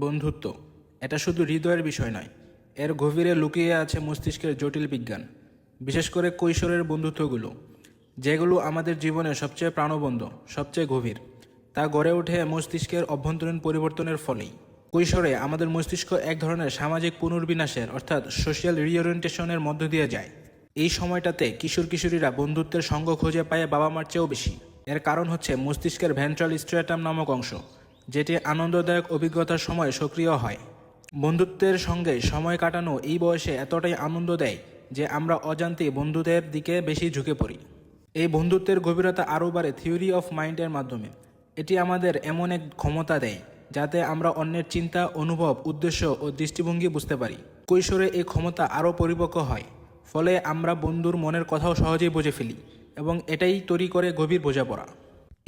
বন্ধুত্ব। এটা শুধু হৃদয়ের বিষয় নয়, এর গভীরে লুকিয়ে আছে মস্তিষ্কের জটিল বিজ্ঞান, বিশেষ করে কৈশোরের বন্ধুত্বগুলো, যেগুলো আমাদের জীবনের সবচেয়ে প্রাণবন্ধ সবচেয়ে গভীর, তা গড়ে ওঠে মস্তিষ্কের অভ্যন্তরীণ পরিবর্তনের ফলেই। কৈশোরে আমাদের মস্তিষ্ক এক ধরনের সামাজিক পুনর্বিনাশের অর্থাৎ সোশ্যাল রিওরিয়েন্টেশনের মধ্য দিয়ে যায়। এই সময়টাতে কিশোর কিশোরীরা বন্ধুত্বের সঙ্গ খুঁজে পায় বাবা মার চেয়েও বেশি। এর কারণ হচ্ছে মস্তিষ্কের ভেন্ট্রাল স্ট্রেটাম নামক অংশ যেটি আনন্দদায়ক অভিজ্ঞতার সময় সক্রিয় হয়। বন্ধুত্বের সঙ্গে সময় কাটানো এই বয়সে এতটাই আনন্দ দেয় যে আমরা অজান্তে বন্ধুদের দিকে বেশি ঝুঁকে পড়ি। এই বন্ধুত্বের গভীরতা আরও বাড়ে থিওরি অফ মাইন্ডের মাধ্যমে। এটি আমাদের এমন এক ক্ষমতা দেয় যাতে আমরা অন্যের চিন্তা, অনুভব, উদ্দেশ্য ও দৃষ্টিভঙ্গি বুঝতে পারি। কৈশোরে এই ক্ষমতা আরও পরিপক্ক হয়, ফলে আমরা বন্ধুর মনের কথাও সহজেই বুঝে ফেলি এবং এটাই তৈরি করে গভীর বোঝাপড়া।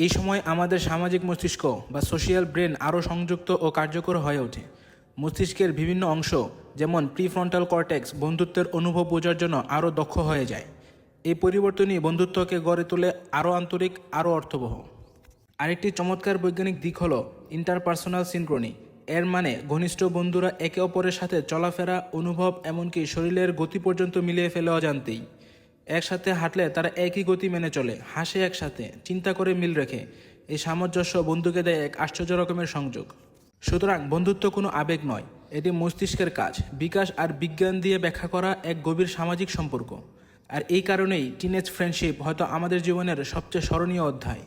এই সময় আমাদের সামাজিক মস্তিষ্ক বা সোশিয়াল ব্রেন আরও সংযুক্ত ও কার্যকর হয়ে ওঠে। মস্তিষ্কের বিভিন্ন অংশ, যেমন প্রিফ্রন্টাল কর্টেক্স বন্ধুত্বের অনুভব বোঝার জন্য আরও দক্ষ হয়ে যায়। এই পরিবর্তনই বন্ধুত্বকে গড়ে তোলে আরও আন্তরিক, আরও অর্থবহ। আরেকটি চমৎকার বৈজ্ঞানিক দিক হল ইন্টারপার্সোনাল সিনক্রনি এর মানে ঘনিষ্ঠ বন্ধুরা একে অপরের সাথে চলাফেরা, অনুভব, এমনকি শরীরের গতি পর্যন্ত মিলিয়ে ফেলে অজান্তেই। একসাথে হাঁটলে তারা একই গতি মেনে চলে, হাসে একসাথে, চিন্তা করে মিল রেখে। এই সামঞ্জস্য বন্ধুকে দেয় এক আশ্চর্য রকমের সংযোগ। সুতরাং বন্ধুত্ব কোনো আবেগ নয়, এটি মস্তিষ্কের কাজ, বিকাশ আর বিজ্ঞান দিয়ে ব্যাখ্যা করা এক গভীর সামাজিক সম্পর্ক। আর এই কারণেই টিনেজ ফ্রেন্ডশিপ হয়তো আমাদের জীবনের সবচেয়ে স্মরণীয় অধ্যায়।